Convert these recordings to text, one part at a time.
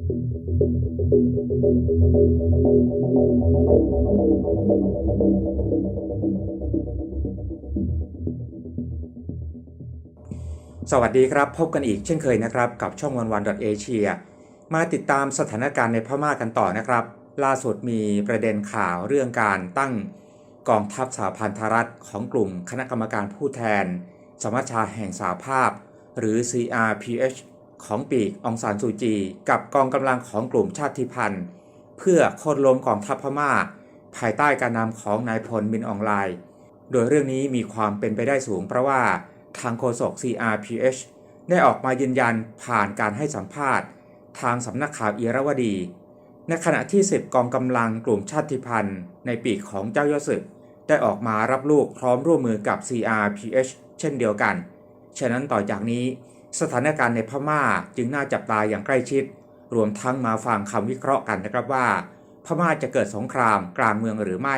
สวัสดีครับ พบกันอีกเช่นเคยนะครับ กับช่องวันวันเอเชียมาติดตามสถานการณ์ในพม่ากันต่อนะครับ ล่าสุดมีประเด็นข่าวเรื่องการตั้งกองทัพสหพันธรัฐของกลุ่มคณะกรรมการผู้แทน สมัชชาแห่งสหภาพ หรือ CRPH ของปีกองซานซูจี กับกองกำลังของกลุ่มชาติพันธุ์ เพื่อโค่นล้มกองทัพพม่า ภายใต้การนำของนายพลมินออนไลน์ โดยเรื่องนี้มีความเป็นไปได้สูงเพราะว่าทางโฆษก CRPH ได้ออกมายืนยันผ่านการให้สัมภาษณ์ ทางสำนักข่าวเอราวดี ในขณะที่10กองกำลังกลุ่มชาติพันธุ์ ในปีกของเจ้ายอสึก ได้ออกมารับลูกพร้อมร่วมมือกับ CRPH เช่นเดียวกัน ฉะนั้นต่อจากนี้ สถานการณ์ในพม่าจึงน่าจับตาอย่างใกล้ชิด รวมทั้งมาฟังคำวิเคราะห์กันนะครับว่า พม่าจะเกิดสงครามกลางเมืองหรือไม่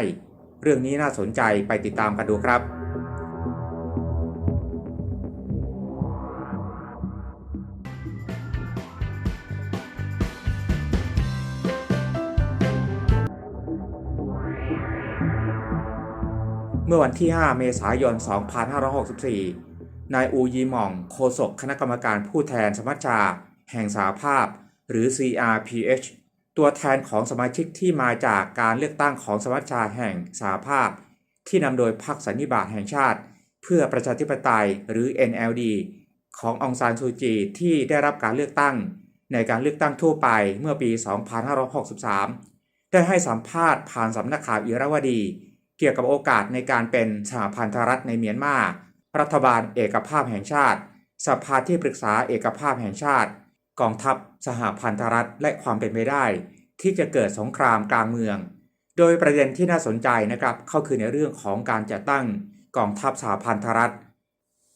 เรื่องนี้น่าสนใจไปติดตามกันดูครับ เมื่อวันที่ 5 เมษายน 2564 นายอูยีหม่องโฆษกคณะกรรมการผู้แทนสมัชชา แห่งสาภาพ หรือ CRPH ตัวแทนของสมาชิกที่มาจากการเลือกตั้งของสมัชชาแห่งสาภาพ ที่นำโดยพรรคสันนิบาตแห่งชาติ เพื่อประชาธิปไตยหรือ NLD ขององซานซูจีที่ได้รับการเลือกตั้ง ในการเลือกตั้งทั่วไปเมื่อปี 2563 ได้ให้สัมภาษณ์ผ่านสำนักข่าวอิราวดี เกี่ยวกับโอกาสในการเป็นสหพันธรัฐในเมียนมา รัฐบาลเอกภาพแห่งชาติ สภาที่ปรึกษาเอกภาพแห่งชาติ กองทัพสหพันธรัฐและความเป็นไปได้ ที่จะเกิดสงครามกลางเมือง โดยประเด็นที่น่าสนใจนะครับเข้าคือในเรื่องของการจัดตั้งกองทัพสหพันธรัฐ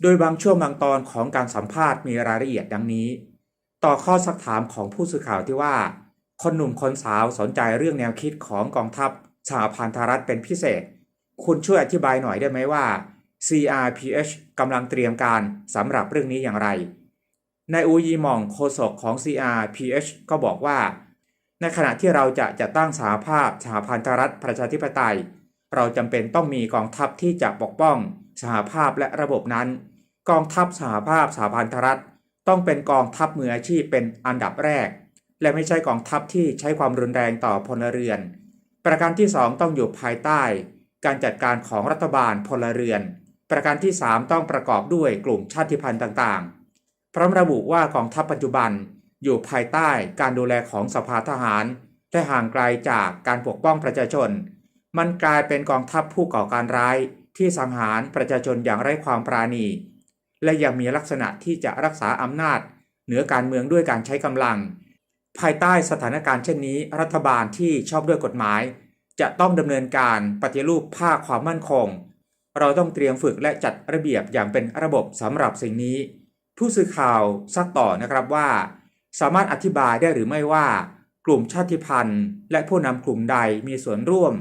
โดยบางช่วงบางตอนของการสัมภาษณ์มีรายละเอียดดังนี้ ต่อข้อสักถามของผู้สื่อข่าวที่ว่า คนหนุ่มคนสาวสนใจเรื่องแนวคิดของกองทัพสหพันธรัฐเป็นพิเศษ คุณช่วยอธิบายหน่อยได้ไหมว่า CRPH กำลังเตรียมการสำหรับเรื่องนี้อย่างไร นายอูยีมองโฆษกของ CRPH ก็บอกว่า ในขณะที่เราจะจะตั้งสหภาพสหพันธรัฐประชาธิปไตย เราจำเป็นต้องมีกองทัพที่จะปกป้องสหภาพและระบบนั้น กองทัพสหภาพสหพันธรัฐ ต้องเป็นกองทัพมืออาชีพเป็นอันดับแรก และไม่ใช่กองทัพที่ใช้ความรุนแรงต่อพลเรือน ประการที่ 2 ต้องอยู่ภายใต้ การจัดการของรัฐบาลพลเรือน ประการที่ 3 ต้องประกอบด้วยกลุ่มชาติพันธุ์ต่างๆ พร้อมระบุว่ากองทัพปัจจุบันอยู่ภายใต้การดูแลของสภาทหารและห่างไกลจากการปกป้องประชาชน มันกลายเป็นกองทัพผู้ก่อการร้ายที่สังหารประชาชนอย่างไร้ความปราณี และยังมีลักษณะที่จะรักษาอำนาจ เหนือการเมืองด้วยการใช้กำลัง ภายใต้สถานการณ์เช่นนี้ รัฐบาลที่ชอบด้วยกฎหมาย จะต้องดำเนินการปฏิรูปภาคความมั่นคง เราต้องเตรียมฝึกและจัดระเบียบอย่างเป็นระบบสำหรับสิ่งนี้ ผู้สื่อข่าวซักต่อนะครับว่า สามารถอธิบายได้หรือไม่ว่า กลุ่มชาติพันธุ์ และผู้นำกลุ่มใดมีส่วนร่วม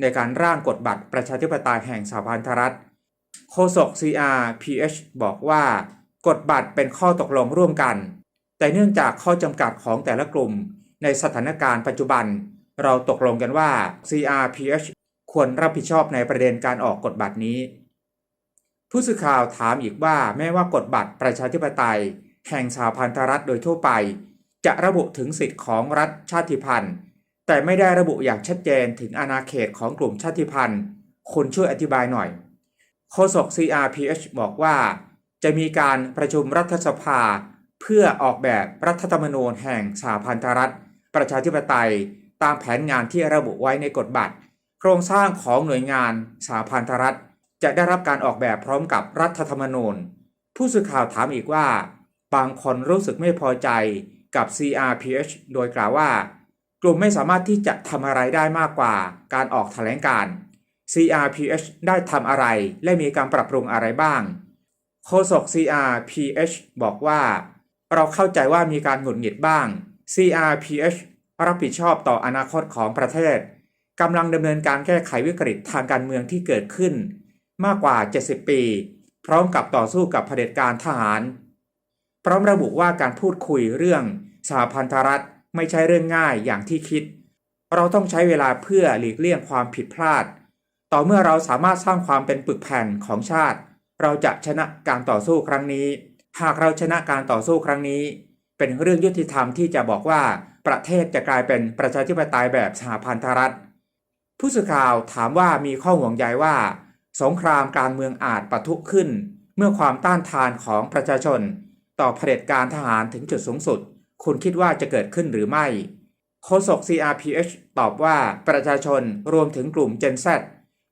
ในการร่างกฎบัตรประชาธิปไตยแห่งสหพันธรัฐโฆษก CRPH บอกว่ากฎบัตรเป็นข้อตกลงร่วมกัน แต่เนื่องจากข้อจำกัดของแต่ละกลุ่ม ในสถานการณ์ปัจจุบัน เราตกลงกันว่า CRPH ควรรับผิดชอบในประเด็นการออกกฎบัตรนี้ ผู้สื่อข่าวถามอีกว่าแม้ว่ากฎบัตรประชาธิปไตย แห่งสหพันธรัฐโดยทั่วไป จะระบุถึงสิทธิของรัฐชาติพันธุ์ แต่ไม่ได้ระบุอย่างชัดเจนถึงอาณาเขตของกลุ่มชาติพันธุ์คุณช่วยอธิบายหน่อยโฆษก CRPH บอกว่า จะมีการประชุมรัฐสภา เพื่อออกแบบรัฐธรรมนูญแห่งสหพันธรัฐ ประชาธิปไตย ตามแผนงานที่ระบุไว้ในกฎบัตร โครงสร้างของหน่วยงานสหพันธรัฐ จะได้รับการออกแบบพร้อมกับรัฐธรรมนูญ ผู้สื่อข่าวถามอีกว่า บางคนรู้สึกไม่พอใจกับ CRPH โดยกล่าวว่า กลุ่มไม่สามารถที่จะทำอะไรได้มากกว่าการออกแถลงการ CRPH ได้ทำอะไรและมีการปรับปรุงอะไรบ้างโฆษก CRPH บอกว่า เราเข้าใจว่ามีการหงุดหงิดบ้าง CRPH รับผิดชอบต่ออนาคตของประเทศ กำลังดำเนินการแก้ไขวิกฤตทางการเมืองที่เกิดขึ้น มากกว่า 70 ปี พร้อมกับต่อสู้กับเผด็จการทหาร พร้อมระบุว่าการพูดคุยเรื่องสหพันธรัฐไม่ใช่เรื่องง่ายอย่างที่คิด เราต้องใช้เวลาเพื่อหลีกเลี่ยงความผิดพลาด ต่อเมื่อเราสามารถสร้างความเป็นปึกแผ่นของชาติ เราจะชนะการต่อสู้ครั้งนี้ หากเราชนะการต่อสู้ครั้งนี้ เป็นเรื่องยุติธรรมที่จะบอกว่าประเทศจะกลายเป็นประชาธิปไตยแบบสหพันธรัฐ ผู้สื่อข่าวถามว่ามีข้อห่วงใยว่า สงครามกลางเมืองอาจปะทุขึ้น เมื่อความต้านทานของประชาชน ต่อเผด็จการทหารถึงจุดสูงสุด คุณคิดว่าจะเกิดขึ้นหรือไม่โฆษก CRPH ตอบว่าประชาชนรวมถึงกลุ่ม Gen Z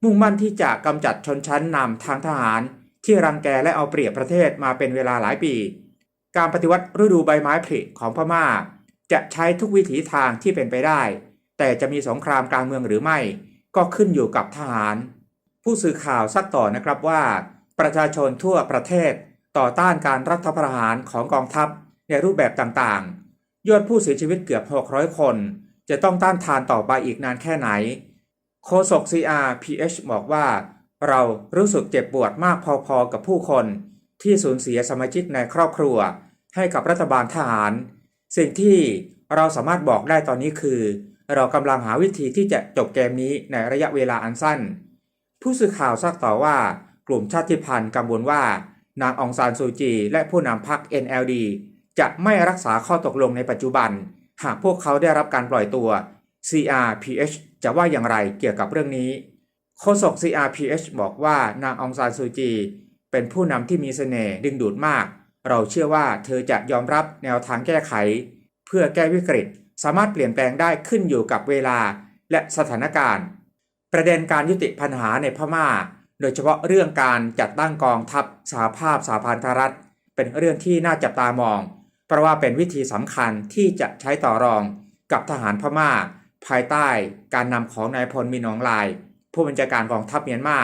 มุ่งมั่นที่จะกำจัดชนชั้นนำทางทหาร ที่รังแกและเอาเปรียบประเทศมาเป็นเวลาหลายปี การปฏิวัติฤดูใบไม้ผลิของพม่า จะใช้ทุกวิถีทางที่เป็นไปได้ แต่จะมีสงครามกลางเมืองหรือไม่ ก็ขึ้นอยู่กับทหาร ผู้สื่อข่าวซักต่อนะครับว่า ประชาชนทั่วประเทศต่อต้านการรัฐประหารของกองทัพในรูปแบบต่างๆ ยอดผู้เสียชีวิตเกือบ 600 คน จะต้องต้านทานต่อไปอีกนานแค่ไหนโฆษก CRPH บอกว่า เรารู้สึกเจ็บปวดมากพอๆกับผู้คน ที่สูญเสียสมาชิกในครอบครัว ให้กับรัฐบาลทหาร สิ่งที่เราสามารถบอกได้ตอนนี้คือ เรากำลังหาวิธีที่จะจบเกมนี้ในระยะเวลาอันสั้น ผู้สื่อข่าวซักต่อว่ากลุ่มชาติพันธุ์กังวลว่า นางองซานซูจี และผู้นำพรรค NLD จะไม่รักษาข้อตกลงในปัจจุบัน หากพวกเขาได้รับการปล่อยตัว CRPH จะว่าอย่างไรเกี่ยวกับเรื่องนี้โฆษก CRPH บอกว่านางองซานซูจี เป็นผู้นำที่มีเสน่ห์ดึงดูดมาก เราเชื่อว่าเธอจะยอมรับแนวทางแก้ไข เพื่อแก้วิกฤต สามารถเปลี่ยนแปลงได้ขึ้นอยู่กับเวลาและสถานการณ์ ประเด็นการยุติปัญหาในพม่า โดยเฉพาะเรื่องการจัดตั้งกองทัพสหภาพสหพันธรัฐ เป็นเรื่องที่น่าจับตามอง เพราะว่าเป็นวิธีสำคัญที่จะใช้ต่อรองกับทหารพม่า ภายใต้การนำของนายพลมีนองลาย ผู้บัญชาการกองทัพเมียนมา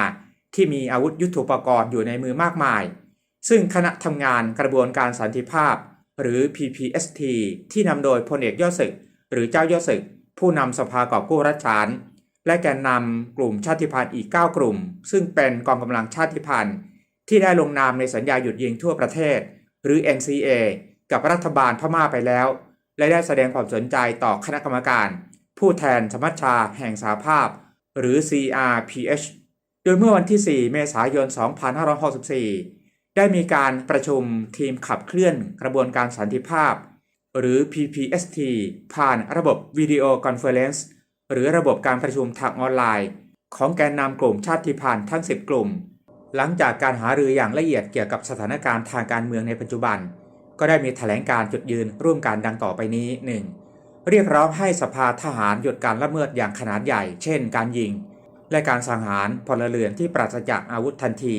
ที่มีอาวุธยุทโธปกรณ์อยู่ในมือมากมาย ซึ่งคณะทำงานกระบวนการสันติภาพ หรือ PPST ที่นำโดยพลเอกยอดศึก หรือเจ้ายอดศึก ผู้นำสภากอบกู้รัฐฉาน และแกนนำกลุ่มชาติพันธุ์อีก 9 กลุ่ม ซึ่งเป็นกองกำลังชาติพันธุ์ ที่ได้ลงนามในสัญญาหยุดยิงทั่วประเทศ หรือ NCA กับรัฐบาลพม่าไปแล้ว และได้แสดงความสนใจต่อคณะกรรมการ ผู้แทนสมัชชาแห่งสหภาพ หรือ CRPH โดยเมื่อวันที่ 4 เมษายน 2564 ได้มีการประชุมทีมขับเคลื่อนกระบวนการสันติภาพ หรือ PPST ผ่านระบบวิดีโอคอนเฟอเรนซ์หรือระบบการประชุมทางออนไลน์ ของแกนนำกลุ่มชาติพันธุ์ทั้ง 10 กลุ่ม หลังจากการหารืออย่างละเอียดเกี่ยวกับสถานการณ์ทางการเมืองในปัจจุบัน ก็ได้มีแถลงการจุดยืนร่วมกันดังต่อไปนี้ 1. เรียกร้องให้สภาทหารหยุดการละเมิดอย่างขนาดใหญ่ เช่น การยิง และการสังหารพลเรือนที่ปราศจากอาวุธทันที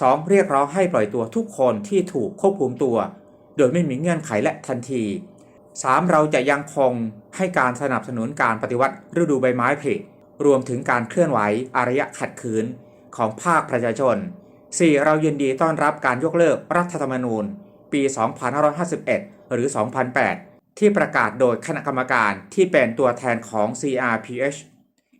2. เรียกร้องให้ปล่อยตัวทุกคนที่ถูกควบคุมตัว โดยไม่มีเงื่อนไขและทันที 3. เราจะยังคงให้การสนับสนุนการปฏิวัติฤดูใบไม้ผลิรวมถึงการเคลื่อนไหวอารยะขัดขืนของภาคประชาชน 4. เรายินดีต้อนรับการยกเลิกรัฐธรรมนูญ ปี 2551 หรือ 2008 ที่ประกาศโดยคณะกรรมการที่เป็นตัวแทนของ CRPH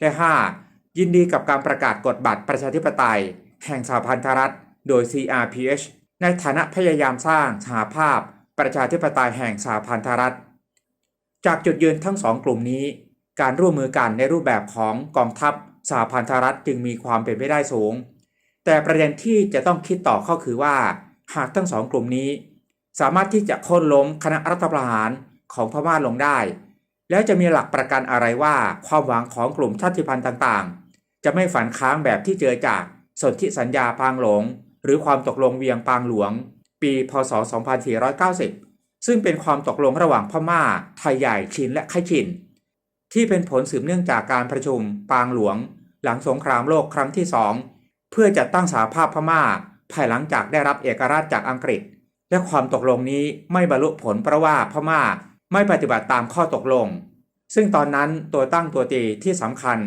และ 5. ยินดีกับการประกาศกฎบัตรประชาธิปไตย แห่งสหพันธรัฐ โดย CRPH ในฐานะพยายามสร้างสหภาพประชาธิปไตยแห่งสหพันธรัฐ จากจุดยืนทั้งสองกลุ่มนี้ การร่วมมือกันในรูปแบบของกองทัพสหพันธรัฐจึงมีความเป็นไปได้สูง แต่ประเด็นที่จะต้องคิดต่อก็คือว่า หากทั้งสองกลุ่มนี้ สามารถที่จะโค่นล้มคณะรัฐประหารของพม่าลงได้ แล้วจะมีหลักประกันอะไรว่าความหวังของกลุ่มชาติพันธุ์ต่างๆ จะไม่ฝันค้างแบบที่เจอจากสนธิสัญญาปางหลง หรือความตกลงเวียงปางหลวง ปีพศ 2490 ซึ่งเป็นความตกลงระหว่างพม่า ไทยใหญ่ชินและไคชิน ที่เป็นผลสืบเนื่องจากการประชุมปางหลวง หลังสงครามโลกครั้งที่สองเพื่อจัดตั้งสหภาพพม่า ภายหลังจากได้รับเอกราชจากอังกฤษ และความตกลงนี้ไม่บรรลุผลเพราะว่าพม่าไม่ปฏิบัติตามข้อตกลง ซึ่งตอนนั้นตัวตั้งตัวตีที่สำคัญ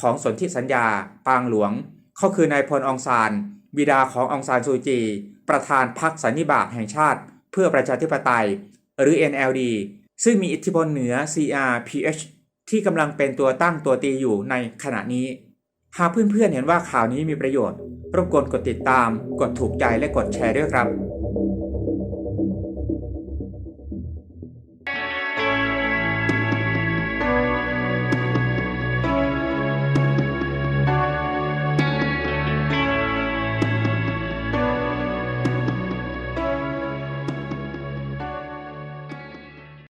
ของสนธิสัญญา ปางหลวง เขาคือนายพลองซาน บิดาขององซานซูจี ประธานพรรคสันนิบาตแห่งชาติ เพื่อประชาธิปไตย หรือ NLD ซึ่งมีอิทธิพลเหนือ CRPH ที่กำลังเป็นตัวตั้งตัวตีอยู่ในขณะนี้ หากเพื่อนๆเห็นว่าข่าวนี้มีประโยชน์ รบกวนกดติดตาม กดถูกใจและกดแชร์ด้วยครับ